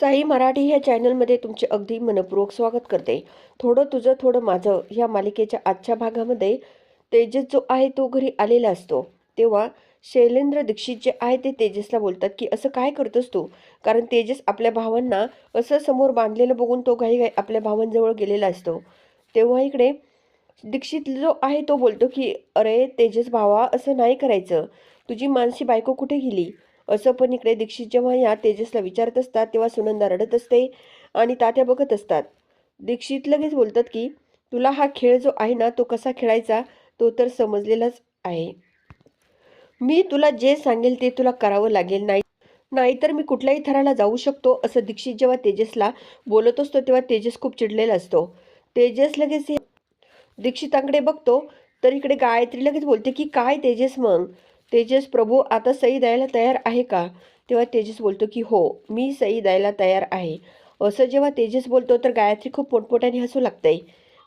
साई मराठी ह्या चॅनलमध्ये तुमचे अगदी मनपूर्वक स्वागत करते. थोडं तुझं थोडं माझं ह्या मालिकेच्या आजच्या भागामध्ये तेजस जो आहे तो घरी आलेला असतो. तेव्हा शैलेंद्र दीक्षित जे आहे ते तेजसला बोलतात की असं काय करतोस तू? कारण तेजस आपल्या भावांना असं समोर बांधलेलं बघून तो घाई घाई आपल्या भावांजवळ गेलेला असतो. तेव्हा इकडे दीक्षित जो आहे तो बोलतो की अरे तेजस भावा असं नाही करायचं. तुझी मानसी बायको कुठे गेली? असं पण इकडे दीक्षित जेव्हा या तेजसला विचारत असतात तेव्हा सुनंदा रडत असते आणि तात्या बघत असतात. दीक्षित लगेच बोलतात की तुला हा खेळ जो आहे ना तो कसा खेळायचा? तो तर समजलेलाच आहे. मी तुला जे सांगेल ते तुला करावं लागेल नाही नाहीतर मी कुठल्याही थराला जाऊ शकतो असं दीक्षित जेव्हा तेजसला बोलत असतो तेव्हा तेजस खूप चिडलेला असतो. तेजस लगेच हे दीक्षितांकडे बघतो तर इकडे गायत्री लगेच बोलते की काय तेजस मग? तेजस प्रभू आता सई द्यायला तयार आहे का? तेव्हा तेजस बोलतो की हो मी सई द्यायला तयार आहे. असं जेव्हा तेजस बोलतो तर गायत्री खूप पोटपोटाने हसू लागते.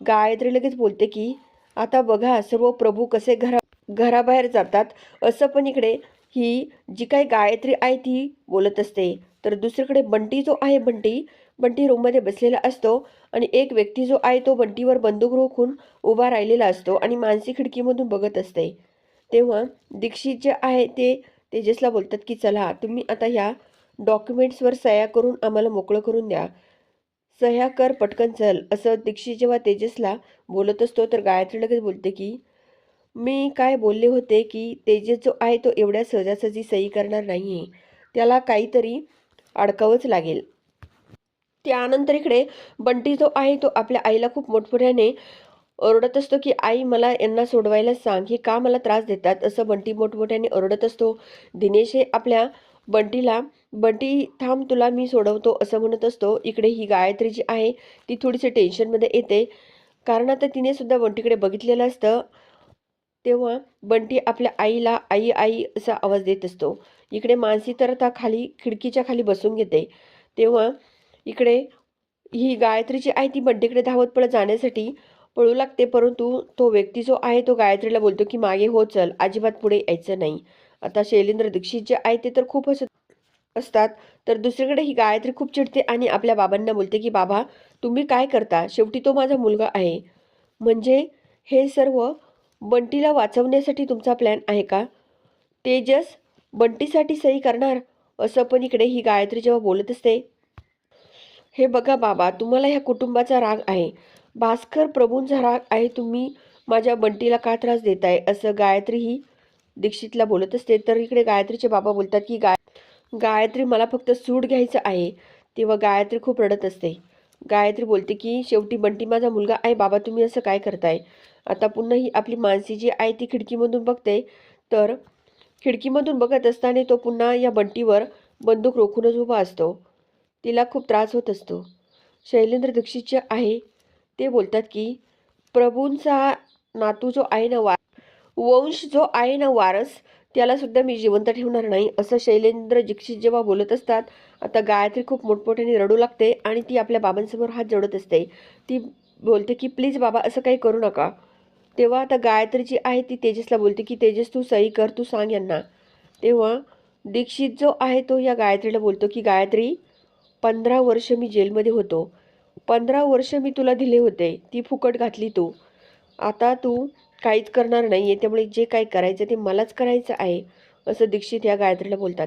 गायत्री लगेच बोलते की आता बघा सर्व प्रभू कसे घरा घराबाहेर जातात. असं पण इकडे ही जी काही गायत्री आहे ती बोलत असते. तर दुसरीकडे बंटी जो आहे बंटी बंटी रूममध्ये बसलेला असतो आणि एक व्यक्ती जो आहे तो बंटीवर बंदूक रोखून उभा राहिलेला असतो आणि मानसी खिडकीमधून बघत असते. तेव्हा दीक्षित जे आहे ते तेजसला बोलतात की चला तुम्ही आता ह्या डॉक्युमेंट्सवर सह्या करून आम्हाला मोकळं करून द्या. सह्या कर पटकन चल. असं दीक्षित जेव्हा तेजसला बोलत असतो तर गायत्री लगेच बोलते की मी काय बोलले होते की तेजस जो आहे तो एवढ्या सहजासहजी सही करणार नाही आहे त्याला काहीतरी अडकावंच लागेल. त्यानंतर इकडे बंटी जो आहे तो आपल्या आईला खूप मोठमोठ्याने ओरडत असतो की आई मला यांना सोडवायला सांग. हे का मला त्रास देतात? असं बंटी मोठमोठ्याने ओरडत असतो. दिनेश हे आपल्या बंटीला बंटी थांब तुला मी सोडवतो असं म्हणत असतो. इकडे ही गायत्री जी आहे ती थोडीशी टेन्शनमध्ये येते. कारण आता तिने सुद्धा बंटीकडे बघितलेलं असतं. तेव्हा बंटी आपल्या आईला आई आई असा आवाज देत असतो. इकडे मानसी तर आता खाली खिडकीच्या खाली बसून घेते. तेव्हा इकडे ही गायत्री जी आहे ती बंटीकडे धावत पळत जाण्यासाठी पळू लागते परंतु तो व्यक्ती जो आहे तो गायत्रीला बोलतो की मागे हो चल. अजिबात पुढे यायचं नाही. आता शैलेंद्र दीक्षित जे आहे ते तर खूप हसत असतात. तर दुसरीकडे ही गायत्री खूप चिडते आणि आपल्या बाबांना बोलते की बाबा तुम्ही काय करता? शेवटी तो माझा मुलगा आहे. म्हणजे हे सर्व बंटीला वाचवण्यासाठी तुमचा प्लॅन आहे का? तेजस बंटीसाठी सही करणार? असं पण इकडे ही गायत्री जेव्हा बोलत असते हे बघा बाबा तुम्हाला ह्या कुटुंबाचा राग आहे. भास्कर प्रभूंचा आहे तुम्ही माझ्या बंटीला का त्रास देताय? असं गायत्री ही दीक्षितला बोलत असते. तर इकडे गायत्रीचे बाबा बोलतात की गाय गायत्री मला फक्त सूट घ्यायचं आहे. तेव्हा गायत्री खूप रडत असते. गायत्री बोलते की शेवटी बंटी माझा मुलगा आहे. बाबा तुम्ही असं काय करताय? आता पुन्हा ही आपली मानसी जी आहे ती खिडकीमधून बघते. तर खिडकीमधून बघत असताना तो पुन्हा या बंटीवर बंदूक रोखूनच उभा असतो. तिला खूप त्रास होत असतो. शैलेंद्र दीक्षित जे आहे. ते बोलतात की प्रभूंचा नातू जो आहे ना वा वंश जो आहे ना वारस त्याला सुद्धा मी जिवंत ठेवणार नाही. असं शैलेंद्र दीक्षित जेव्हा बोलत असतात आता गायत्री खूप मोठमोठ्याने रडू लागते आणि ती आपल्या बाबांसमोर हात जोडत असते. ती बोलते की प्लीज बाबा असं काही करू नका. तेव्हा आता गायत्री जी आहे ती तेजसला बोलते की तेजस तू सही कर तू सांग यांना. तेव्हा दीक्षित जो आहे तो या गायत्रीला बोलतो की गायत्री पंधरा वर्ष मी जेलमध्ये होतो. पंधरा वर्ष मी तुला दिले होते. ती फुकट घातली तू. आता तू काहीच करणार नाही आहे त्यामुळे जे काय करायचं ते मलाच करायचं आहे असं दीक्षित या गायत्रीला बोलतात.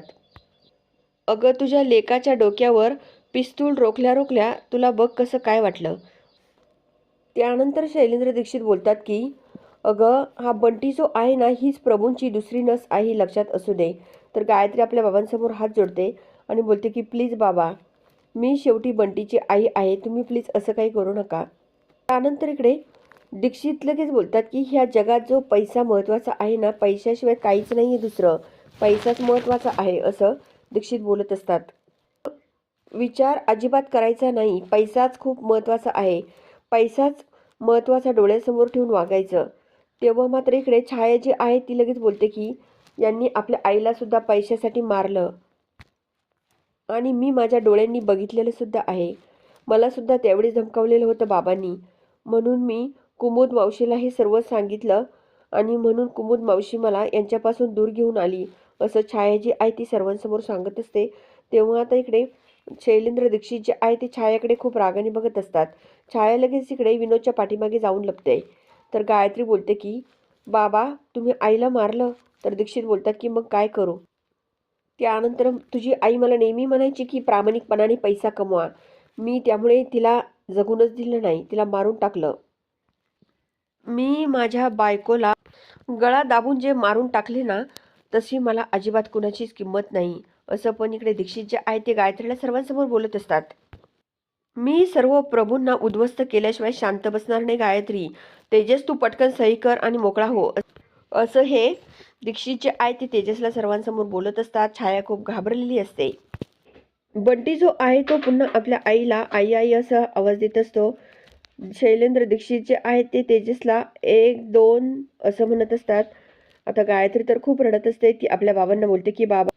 अगं तुझ्या लेकाच्या डोक्यावर पिस्तूल रोखल्या रोखल्या तुला बघ कसं काय वाटलं. त्यानंतर शैलेंद्र दीक्षित बोलतात की अगं हा बंटी जो आहे ना हीच प्रभूंची दुसरी नस आहे लक्षात असू दे. तर गायत्री आपल्या बाबांसमोर हात जोडते आणि बोलते की प्लीज बाबा मी शेवटी बंटीची आई आहे तुम्ही प्लीज असं काही करू नका. त्यानंतर इकडे दीक्षित लगेच बोलतात की ह्या जगात जो पैसा महत्त्वाचा आहे ना पैशाशिवाय काहीच नाही आहे दुसरं. पैसाच महत्त्वाचा आहे असं दीक्षित बोलत असतात. विचार अजिबात करायचा नाही पैसाच खूप महत्त्वाचा आहे. पैसाच महत्त्वाचा डोळ्यासमोर ठेवून वागायचं. तेव्हा मात्र इकडे छाया जी आहे ती लगेच बोलते की यांनी आपल्या आईला सुद्धा पैशासाठी मारलं. आणि मी माझ्या डोळ्यांनी बघितलेलंसुद्धा आहे. मला सुद्धा त्यावेळी धमकावलेलं होतं बाबांनी. म्हणून मी कुमुद मावशीला हे सर्व सांगितलं आणि म्हणून कुमुद मावशी मला यांच्यापासून दूर घेऊन आली. असं छाया जी आहे ती सर्वांसमोर सांगत असते. तेव्हा आता इकडे शैलेंद्र दीक्षित जे आहे ते छायाकडे खूप रागाने बघत असतात. छाया लगेच इकडे विनोदच्या पाठीमागे जाऊन लपते. तर गायत्री बोलते की बाबा तुम्ही आईला मारलं. तर दीक्षित बोलतात की मग काय करू? त्यानंतर तुझी आई मला नेहमी म्हणायची की प्रामाणिकपणाने पैसा कमवा. मी त्यामुळे तिला जगूनच दिलं नाही तिला मारून टाकलं. मी माझ्या बायकोला गळा दाबून जे मारून टाकले ना तशी मला अजिबात कुणाचीच किंमत नाही. असं पण इकडे दीक्षित जे आहे ते गायत्रीला सर्वांसमोर बोलत असतात. मी सर्व प्रभूंना उद्ध्वस्त केल्याशिवाय शांत बसणार नाही गायत्री. तेजस तू पटकन सही कर आणि मोकळा हो. असं हे दीक्षित जे आहे ते तेजसला सर्वांसमोर बोलत असतात छाया खूप घाबरलेली असते. बंटी जो आहे तो पुन्हा आपल्या आईला आई आई असा आवाज देत असतो. शैलेंद्र दीक्षित जे आहे ते तेजसला एक दोन असं म्हणत असतात. आता गायत्री तर खूप रडत असते ती आपल्या बाबांना बोलते की बाबा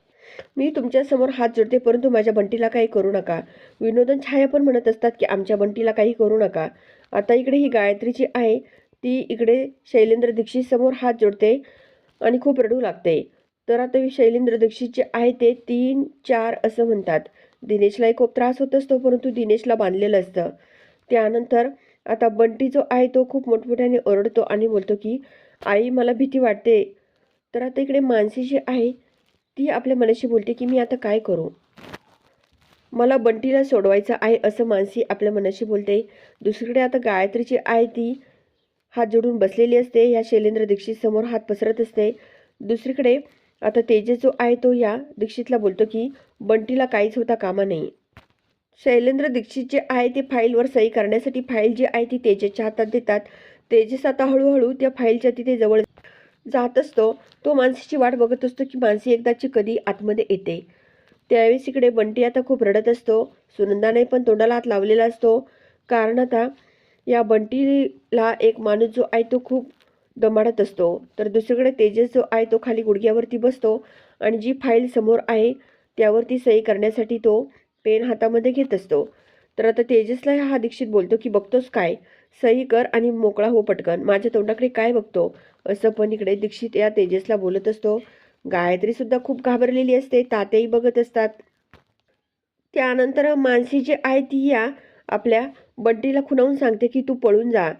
मी तुमच्यासमोर हात जोडते परंतु माझ्या बंटीला काही करू नका. विनोदन छाया पण म्हणत असतात की आमच्या बंटीला काही करू नका. आता इकडे ही गायत्री जी आहे ती इकडे शैलेंद्र दीक्षित समोर हात जोडते. आणि खूप रडू लागते. तर आता शैलेंद्र दीक्षित जे आहे ते तीन चार असं म्हणतात. दिनेशलाही खूप त्रास होत असतो परंतु दिनेशला बांधलेलं असतं. त्यानंतर आता बंटी जो आहे तो खूप मोठमोठ्याने ओरडतो आणि बोलतो की आई मला भीती वाटते. तर आता इकडे मानसी जी आहे ती आपल्या मनाशी बोलते की मी आता काय करू? मला बंटीला सोडवायचं आहे असं मानसी आपल्या मनाशी बोलते. दुसरीकडे आता गायत्रीची आहे ती हात जोडून बसलेली असते. या शैलेंद्र दीक्षित समोर हात पसरत असते. दुसरीकडे आता तेजस जो आहे तो या दीक्षितला बोलतो की बंटीला काहीच होता कामा नाही शैलेंद्र दीक्षित जे आहे ते फाईलवर सही करण्यासाठी फाईल जी आहे ती तेजसच्या हातात देतात. तेजस आता हळूहळू त्या फाईलच्या तिथे जवळ जात असतो. तो मानसीची वाट बघत असतो की मानसी एकदाची कधी आतमध्ये येते. त्यावेळेस इकडे बंटी आता खूप रडत असतो. सुनंदाने पण तोंडाला हात लावलेला असतो. कारण आता या बंटीला एक माणूस जो आहे तो खूप दमाडत असतो. तर दुसरीकडे तेजस जो आहे तो खाली गुडघ्यावरती बसतो आणि जी फाईल समोर आहे त्यावरती सही करण्यासाठी तो पेन हातामध्ये घेत असतो. तर आता तेजसला हा दीक्षित बोलतो की बघतोस काय? सही कर आणि मोकळा हो पटकन. माझ्या तोंडाकडे काय बघतो? असं पण इकडे दीक्षित या तेजसला बोलत असतो. गायत्रीसुद्धा खूप घाबरलेली असते. तात्याही बघत असतात. त्यानंतर मानसी जी आहे ती या आपल्या बंटीला खुणावून सांगते की तू पळून जा.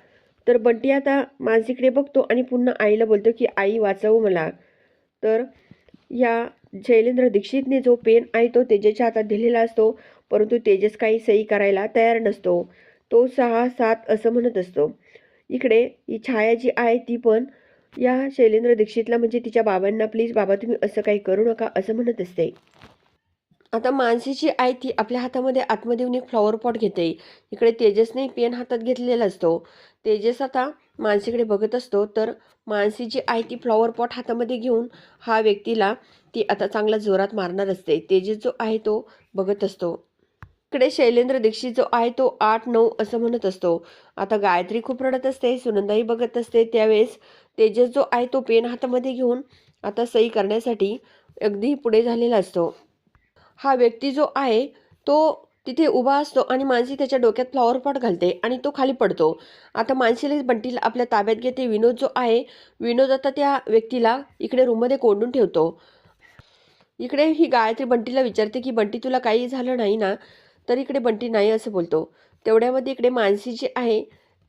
तर बंटी आता मानसीकडे बघतो आणि पुन्हा आईला बोलतो की आई वाचव मला. तर या शैलेंद्र दीक्षितने जो पेन आहे तो तेजेच्या हातात दिलेला असतो परंतु तेजस काही सही करायला तयार नसतो. तो सहा सात असं म्हणत असतो. इकडे ही छाया जी आहे ती पण या शैलेंद्र दीक्षितला म्हणजे तिच्या बाबांना प्लीज बाबा तुम्ही असं काही करू नका असं म्हणत असते. आता मानसीची आई ती आपल्या हातामध्ये आतमध्ये येऊन एक फ्लॉवर पॉट घेते. इकडे तेजसने पेन हातात घेतलेला असतो. तेजस आता मानसीकडे बघत असतो. तर मानसीची आई ती फ्लॉवर पॉट हातामध्ये घेऊन हा व्यक्तीला ती आता चांगला जोरात मारणार असते. तेजस जो आहे तो बघत असतो. इकडे शैलेंद्र दीक्षित जो आहे तो आठ नऊ असं म्हणत असतो. आता गायत्री खूप रडत असते. सुनंदाही बघत असते. त्यावेळेस तेजस जो आहे तो पेन हातामध्ये घेऊन आता सही करण्यासाठी अगदी पुढे झालेला असतो. हा व्यक्ती जो आहे तो तिथे उभा असतो आणि मानसी त्याच्या डोक्यात फ्लॉवर पॉट घालते आणि तो खाली पडतो. आता मानसीला बंटीला आपल्या ताब्यात घेते. विनोद जो आहे विनोद आता त्या व्यक्तीला इकडे रूममध्ये कोंडून ठेवतो. इकडे ही गायत्री बंटीला विचारते की बंटी तुला काही झालं नाही ना? तर इकडे बंटी नाही असं बोलतो. तेवढ्यामध्ये इकडे मानसी जी आहे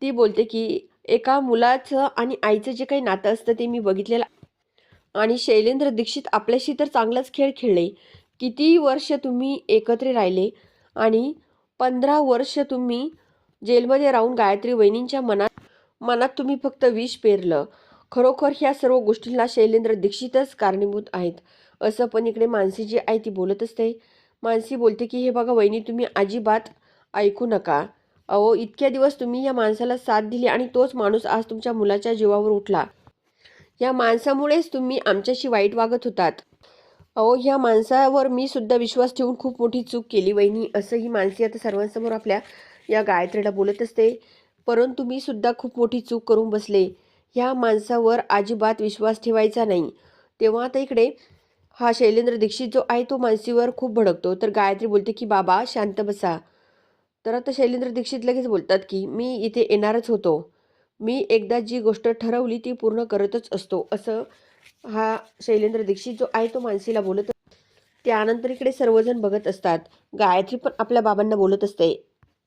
ती बोलते की एका मुलाचं आणि आईचं जे काही नातं असतं ते मी बघितलेलं आणि शैलेंद्र दीक्षित आपल्याशी तर चांगलाच खेळ खेळले. किती वर्ष तुम्ही एकत्र राहिले आणि पंधरा वर्ष तुम्ही जेलमध्ये राहून गायत्री वहिनींच्या मनात मनात तुम्ही फक्त विष पेरलं. खरोखर ह्या सर्व गोष्टींना शैलेंद्र दीक्षितच कारणीभूत आहेत असं पण इकडे मानसी जी आहे ती बोलत असते. मानसी बोलते की हे बघा वहिनी तुम्ही अजिबात ऐकू नका. अहो इतक्या दिवस तुम्ही या माणसाला साथ दिली आणि तोच माणूस आज तुमच्या मुलाच्या जीवावर उठला. या माणसामुळेच तुम्ही आमच्याशी वाईट वागत होतात. अहो ह्या माणसावर मी सुद्धा विश्वास ठेवून खूप मोठी चूक केली वहिनी. असं ही माणसी आता सर्वांसमोर आपल्या या गायत्रीला बोलत असते. परंतु मी सुद्धा खूप मोठी चूक करून बसले. ह्या माणसावर अजिबात विश्वास ठेवायचा नाही. तेव्हा आता इकडे हा शैलेंद्र दीक्षित जो आहे तो मानसीवर खूप भडकतो. तर गायत्री बोलते की बाबा शांत बसा. तर आता शैलेंद्र दीक्षित लगेच बोलतात की मी इथे येणारच होतो. मी एकदा जी गोष्ट ठरवली ती पूर्ण करतच असतो. असं हा शैलेंद्र दीक्षित जो आहे तो मानसीला बोलत त्यानंतर इकडे सर्वजण बघत असतात. गायत्री पण आपल्या बाबांना बोलत असते.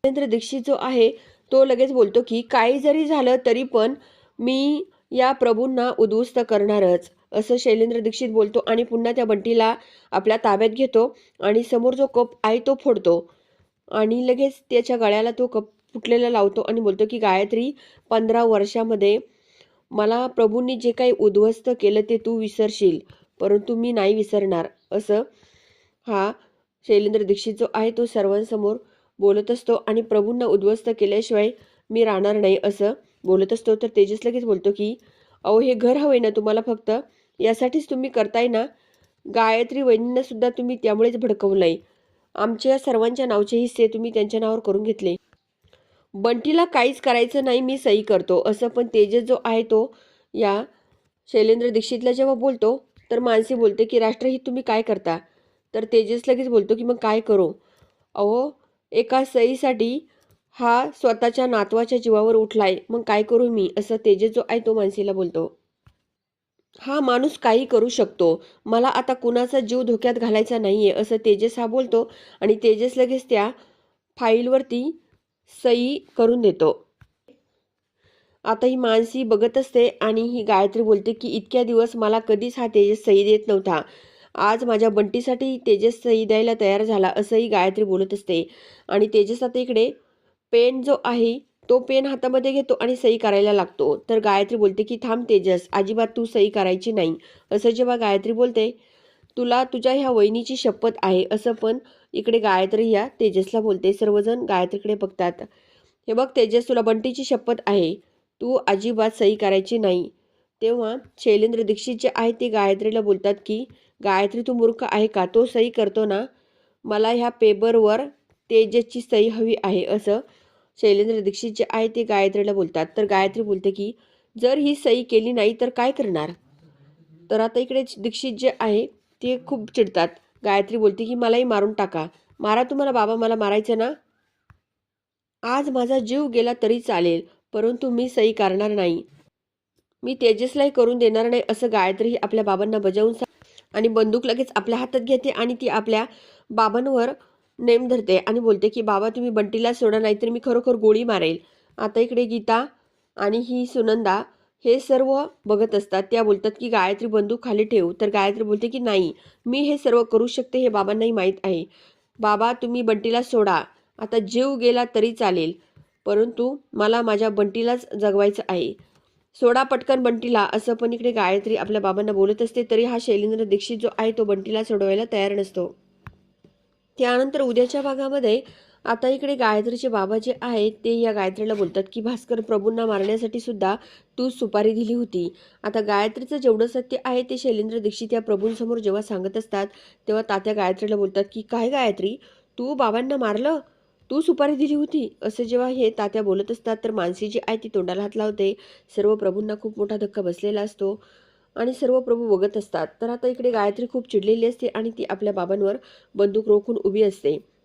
शैलेंद्र दीक्षित जो आहे तो लगेच बोलतो की काही जरी झालं तरी पण मी या प्रभूंना उद्ध्वस्त करणारच असं शैलेंद्र दीक्षित बोलतो आणि पुन्हा त्या बंटीला आपल्या ताब्यात घेतो आणि समोर जो कप आहे तो फोडतो. आणि लगेच त्याच्या गळ्याला तो कप फुटलेला लावतो आणि बोलतो की गायत्री पंधरा वर्षामध्ये मला प्रभूंनी जे काही उद्ध्वस्त केलं ते तू विसरशील परंतु मी नाही विसरणार. असं हा शैलेंद्र दीक्षित जो आहे तो सर्वांसमोर बोलत असतो आणि प्रभूंना उद्ध्वस्त केल्याशिवाय मी राहणार नाही असं बोलत असतो. तर तेजस लगेच बोलतो की अहो हे घर हवंय ना तुम्हाला फक्त? यासाठीच तुम्ही करताय ना? गायत्री वहिनींना सुद्धा तुम्ही त्यामुळेच भडकवलंय. आमच्या सर्वांच्या नावचे हिस्से तुम्ही त्यांच्या नावावर करून घेतले. बंटीला काहीच करायचं नाही मी सही करतो. असं पण तेजस जो आहे तो या शैलेंद्र दीक्षितला जेव्हा बोलतो तर मानसी बोलते की राष्ट्रहित तुम्ही काय करता? तर तेजस लगेच बोलतो की मग काय करू? अहो एका सहीसाठी हा स्वतःच्या नातवाच्या जीवावर उठलाय. मग काय करू मी? असं तेजस जो आहे तो मानसीला बोलतो. हा माणूस काही करू शकतो. मला आता कुणाचा जीव धोक्यात घालायचा नाही आहे असं तेजस हा बोलतो आणि तेजस लगेच त्या फाईलवरती सही करून देतो. आता ही मानसी बघत असते आणि ही गायत्री बोलते की इतक्या दिवस मला कधीच हा तेजस सही देत नव्हता. आज माझ्या बंटीसाठी तेजस सही द्यायला तयार झाला असंही गायत्री बोलत असते. आणि तेजस आता इकडे पेन जो आहे तो पेन हातामध्ये घेतो आणि सही करायला लागतो. तर गायत्री बोलते की थांब तेजस अजिबात तू सही करायची नाही. असं जेव्हा गायत्री बोलते तुला तुझ्या ह्या वहिनीची शपथ आहे असं पण इकडे गायत्री या तेजसला बोलते. सर्वजण गायत्रीकडे बघतात. हे बघ तेजस तुला बंटीची शपथ आहे. तू अजिबात सही करायची नाही. तेव्हा शैलेंद्र दीक्षित जे आहे ते गायत्रीला बोलतात की गायत्री तू मूर्ख आहे का? तो सही करतो ना? मला ह्या पेपरवर तेजसची सही हवी आहे असं शैलेंद्र दीक्षित जे आहे ते गायत्रीला बोलतात. तर गायत्री बोलते की जर ही सही केली नाही तर काय करणार? तर आता इकडे दीक्षित जे आहे ते खूप चिडतात. गायत्री बोलते की मलाही मारून टाका. मारा तुम्हाला बाबा मला मारायचं ना? आज माझा जीव गेला तरी चालेल परंतु मी सही करणार नाही. मी तेजसलाही करून देणार नाही असं गायत्री आपल्या बाबांना बजावून आणि बंदूक लगेच आपल्या हातात घेते आणि ती आपल्या बाबांवर नेम धरते आणि बोलते की बाबा तुम्ही बंटीला सोडा नाही तर मी खरोखर गोळी मारेल. आता इकडे गीता आणि ही सुनंदा हे सर्व बघत असतात. त्या बोलतात की गायत्री बंदूक खाली ठेव. तर गायत्री बोलते की नाही मी हे सर्व करू शकते हे बाबांनाही माहीत आहे. बाबा तुम्ही बंटीला सोडा. आता जीव गेला तरी चालेल. परंतु मला माझ्या बंटीलाच जगवायचं आहे. सोडा पटकन बंटीला. असं पण इकडे गायत्री आपल्या बाबांना बोलत असते तरी हा शैलेंद्र दीक्षित जो आहे तो बंटीला सोडवायला तयार नसतो. त्यानंतर उद्याच्या भागामध्ये आता इकडे गायत्रीचे बाबा जे आहेत ते या गायत्रीला बोलतात की भास्कर प्रभूंना मारण्यासाठी सुद्धा तू सुपारी दिली होती. आता गायत्रीचं जेवढं सत्य आहे ते शैलेंद्र दीक्षित या प्रभूंसमोर जेव्हा सांगत असतात तेव्हा तात्या गायत्रीला बोलतात की काय गायत्री तू बाबांना मारलं? तू सुपारी दिली होती? असं जेव्हा हे तात्या बोलत असतात तर मानसी जी आहे ती तोंडाला हात लावते. सर्व प्रभूंना खूप मोठा धक्का बसलेला असतो आणि सर्व प्रभू बघत असतात. तर आता इकडे गायत्री खूप चिडलेली असते आणि ती आपल्या बाबांवर बंदूक रोखून उभी असते.